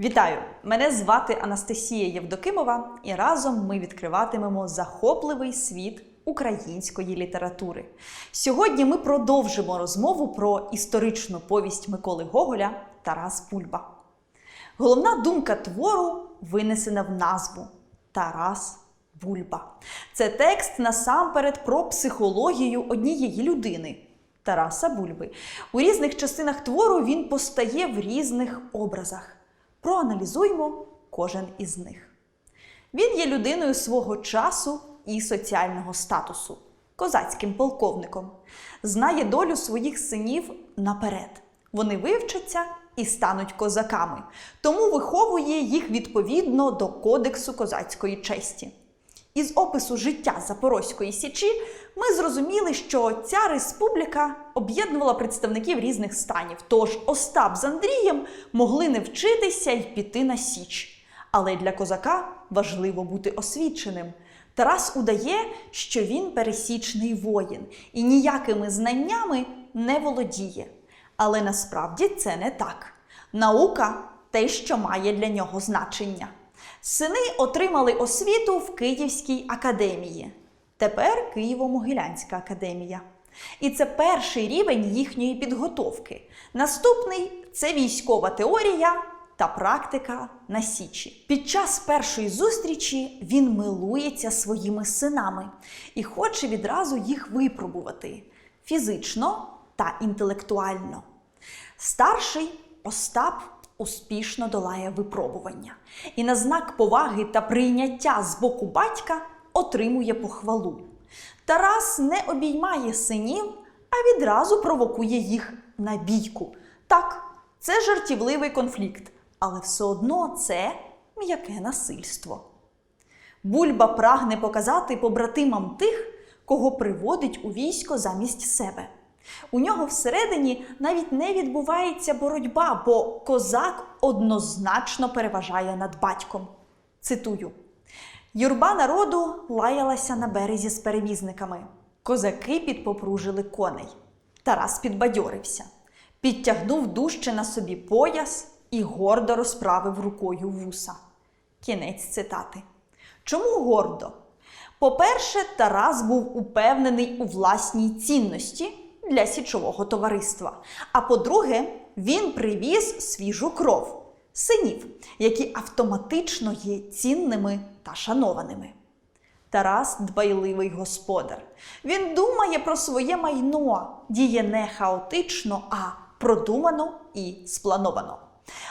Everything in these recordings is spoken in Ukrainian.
Вітаю! Мене звати Анастасія Євдокимова, і разом ми відкриватимемо захопливий світ української літератури. Сьогодні ми продовжимо розмову про історичну повість Миколи Гоголя Тарас Бульба. Головна думка твору винесена в назву Тарас Бульба. Це текст насамперед про психологію однієї людини. Тараса Бульби. У різних частинах твору він постає в різних образах. Проаналізуємо кожен із них. Він є людиною свого часу і соціального статусу, козацьким полковником, знає долю своїх синів наперед. Вони вивчаться і стануть козаками, тому виховує їх відповідно до Кодексу козацької честі. Із опису життя Запорозької Січі ми зрозуміли, що ця республіка об'єднувала представників різних станів. Тож Остап з Андрієм могли не вчитися й піти на Січ. Але для козака важливо бути освіченим. Тарас удає, що він пересічний воїн і ніякими знаннями не володіє. Але насправді це не так. Наука те, що має для нього значення. Сини отримали освіту в Київській академії. Тепер Києво-Могилянська академія. І це перший рівень їхньої підготовки. Наступний це військова теорія та практика на Січі. Під час першої зустрічі він милується своїми синами і хоче відразу їх випробувати фізично та інтелектуально. Старший Остап успішно долає випробування і на знак поваги та прийняття з боку батька отримує похвалу. Тарас не обіймає синів, а відразу провокує їх на бійку. Так, це жартівливий конфлікт, але все одно це м'яке насильство. Бульба прагне показати побратимам тих, кого приводить у військо замість себе. У нього всередині навіть не відбувається боротьба, бо козак однозначно переважає над батьком. Цитую: Юрба народу лаялася на березі з перевізниками. Козаки підпопружили коней. Тарас підбадьорився, підтягнув дужче на собі пояс і гордо розправив рукою вуса. Кінець цитати. Чому гордо? По-перше, Тарас був упевнений у власній цінності для січового товариства. А по-друге, він привіз свіжу кров синів, які автоматично є цінними та шанованими. Тарас дбайливий господар. Він думає про своє майно, діє не хаотично, а продумано і сплановано.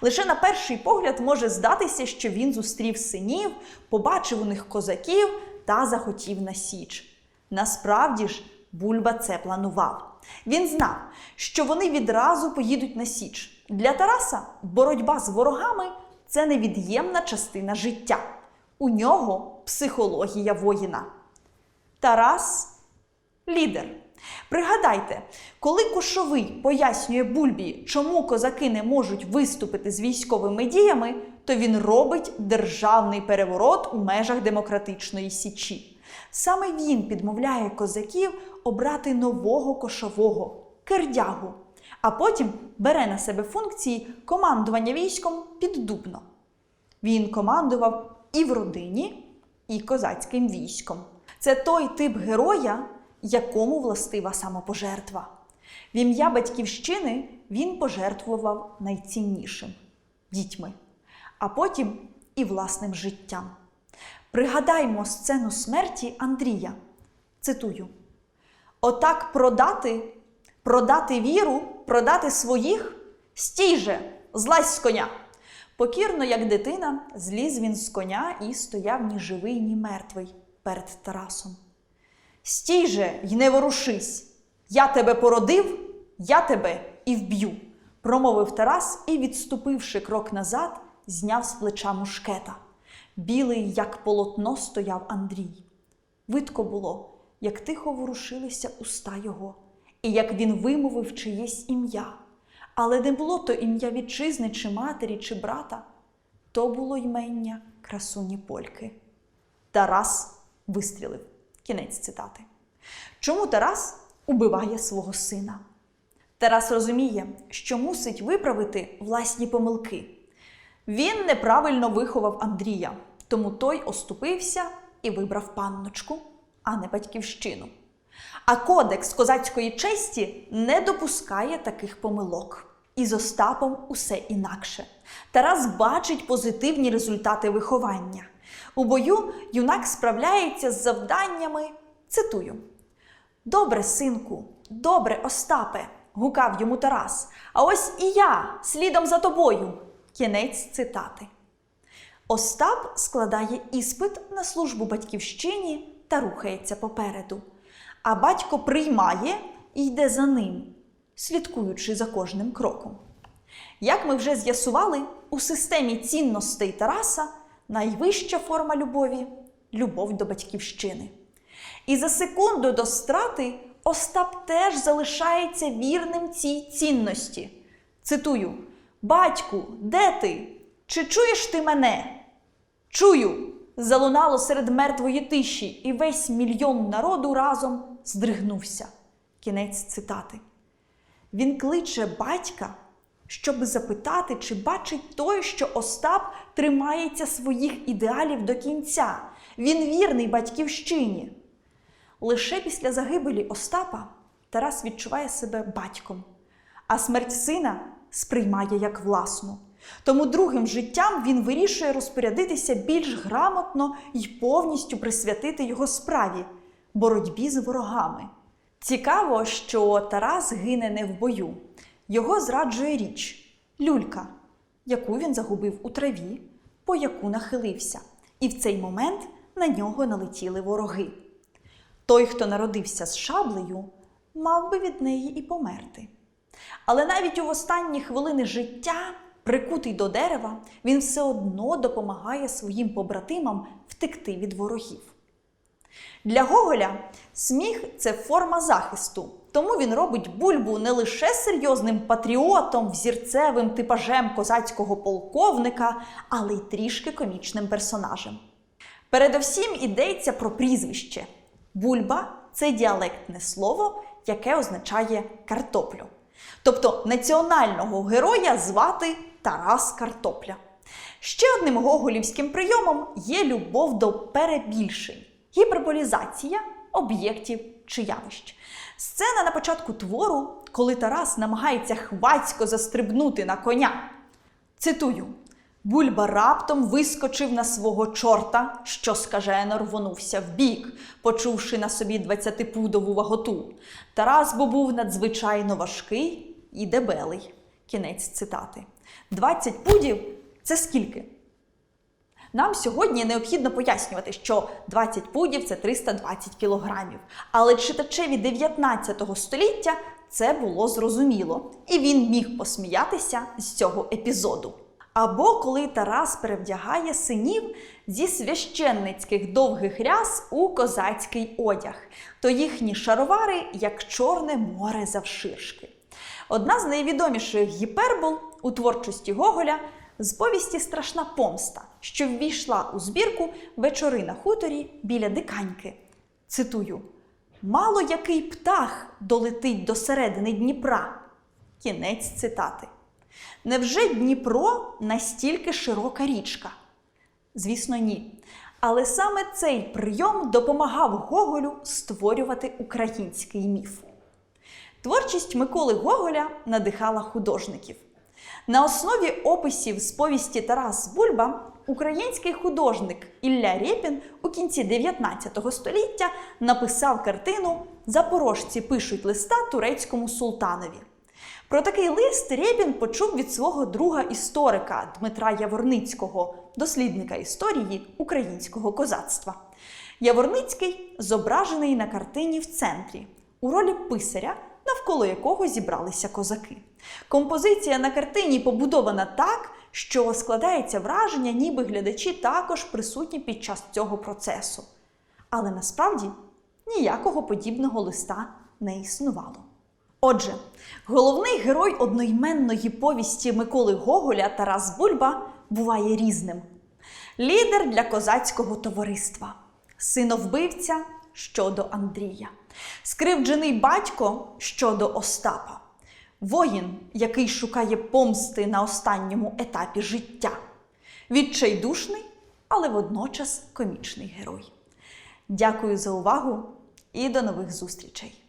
Лише на перший погляд може здатися, що він зустрів синів, побачив у них козаків та захотів на січ. Насправді ж, Бульба це планував. Він знав, що вони відразу поїдуть на Січ. Для Тараса боротьба з ворогами це невід'ємна частина життя. У нього психологія воїна. Тарас лідер. Пригадайте, коли Кошовий пояснює Бульбі, чому козаки не можуть виступити з військовими діями, то він робить державний переворот у межах демократичної січі. Саме він підмовляє козаків обрати нового кошового кердягу, а потім бере на себе функції командування військом піддубно. Він командував і в родині, і козацьким військом. Це той тип героя, якому властива самопожертва. В ім'я батьківщини він пожертвував найціннішим дітьми, а потім і власним життям. Пригадаймо сцену смерті Андрія. Цитую: Отак продати, продати віру, продати своїх, стій же, злазь з коня. Покірно, як дитина, зліз він з коня і стояв ні живий, ні мертвий перед Тарасом. Стій же й не ворушись. Я тебе породив, я тебе і вб'ю, промовив Тарас і, відступивши крок назад, зняв з плеча мушкета. Білий, як полотно, стояв Андрій. Видко було, як тихо ворушилися уста його, і як він вимовив чиєсь ім'я. Але не було то ім'я вітчизни, чи матері, чи брата, то було ймення красуні Польки. Тарас вистрілив. Кінець цитати. Чому Тарас убиває свого сина? Тарас розуміє, що мусить виправити власні помилки. Він неправильно виховав Андрія, тому той оступився і вибрав панночку, а не батьківщину. А кодекс козацької честі не допускає таких помилок. І з Остапом усе інакше. Тарас бачить позитивні результати виховання. У бою юнак справляється з завданнями. Цитую: Добре, синку, добре, Остапе, гукав йому Тарас. А ось і я слідом за тобою. Кінець цитати. Остап складає іспит на службу батьківщині та рухається попереду. А батько приймає і йде за ним, слідкуючи за кожним кроком. Як ми вже з'ясували, у системі цінностей Тараса найвища форма любові любов до батьківщини. І за секунду до страти Остап теж залишається вірним цій цінності. Цитую: Батьку, де ти? Чи чуєш ти мене? Чую! залунало серед мертвої тиші, і весь мільйон народу разом здригнувся. Кінець цитати. Він кличе батька, щоб запитати, чи бачить той, що Остап тримається своїх ідеалів до кінця. Він вірний батьківщині. Лише після загибелі Остапа Тарас відчуває себе батьком, а смерть сина сприймає як власну. Тому другим життям він вирішує розпорядитися більш грамотно і повністю присвятити його справі боротьбі з ворогами. Цікаво, що Тарас гине не в бою. Його зраджує річ люлька, яку він загубив у траві, по яку нахилився. І в цей момент на нього налетіли вороги. Той, хто народився з шаблею, мав би від неї і померти. Але навіть у останні хвилини життя, прикутий до дерева, він все одно допомагає своїм побратимам втекти від ворогів. Для Гоголя сміх це форма захисту, тому він робить бульбу не лише серйозним патріотом, взірцевим типажем козацького полковника, але й трішки комічним персонажем. Передовсім йдеться про прізвище. Бульба це діалектне слово, яке означає картоплю. Тобто національного героя звати Тарас Картопля. Ще одним гоголівським прийомом є любов до перебільшень, гіперболізація об'єктів чи явищ. Сцена на початку твору, коли Тарас намагається хвацько застрибнути на коня. Цитую: Бульба раптом вискочив на свого чорта, що скажено рвонувся вбік, почувши на собі двадцятипудову ваготу. Тарас бо був надзвичайно важкий і дебелий. Кінець цитати. Двадцять пудів це скільки? Нам сьогодні необхідно пояснювати, що 20 пудів це 320 кілограмів. Але читачеві 19 століття це було зрозуміло, і він міг посміятися з цього епізоду. Або коли Тарас перевдягає синів зі священницьких довгих ряс у козацький одяг, то їхні шаровари як чорне море завширшки. Одна з найвідоміших гіпербол у творчості Гоголя з повісті Страшна помста, що ввійшла у збірку Вечори на хуторі біля диканьки. Цитую: Мало який птах долетить до середини Дніпра. Кінець цитати. Невже Дніпро настільки широка річка? Звісно, ні. Але саме цей прийом допомагав Гоголю створювати український міф. Творчість Миколи Гоголя надихала художників. На основі описів з повісті Тарас Бульба український художник Ілля Рєпін у кінці 19 століття написав картину Запорожці пишуть листа турецькому султанові. Про такий лист Рєпін почув від свого друга історика Дмитра Яворницького, дослідника історії українського козацтва. Яворницький зображений на картині в центрі у ролі писаря, навколо якого зібралися козаки. Композиція на картині побудована так, що складається враження, ніби глядачі також присутні під час цього процесу. Але насправді ніякого подібного листа не існувало. Отже, головний герой одноіменної повісті Миколи Гоголя Тарас Бульба буває різним. Лідер для козацького товариства, синовбивця щодо Андрія, скривджений батько щодо Остапа, воїн, який шукає помсти на останньому етапі життя. Відчайдушний, але водночас комічний герой. Дякую за увагу і до нових зустрічей!